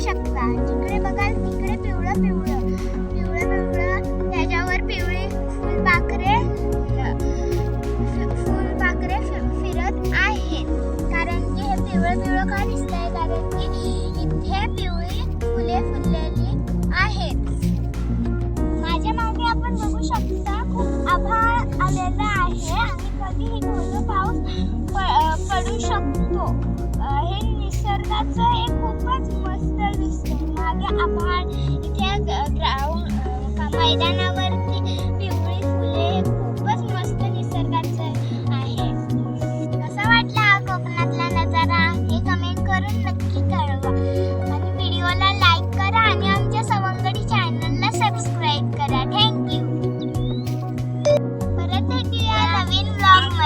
शकता. जिकडे बघाल तिकडे पिवळं पिवळं. पिवळं पिवळं. त्याच्यावर पिवळे फुलपाखरे फुलपाखरे फिरत आहेत. कारण की हे पिवळं पिवळं का दिसत आहे कारण की इथे पिवळी फुले फुललेली आहेत. माझ्या मागे आपण बघू शकता खूप आभाळ आलेला आहे. आणि कधीही पाऊस पडू शकतो. मैदानावरती पिवळी फुले खूपच मस्त निसर्गाचं आहे. कसा वाटला हा कोकणातला नजारा हे कमेंट करून नक्की कळवा. आणि व्हिडिओला लाईक करा आणि आमच्या सवंगडी चॅनलला सबस्क्राईब करा. थँक्यू परत भेटूया नवीन ब्लॉग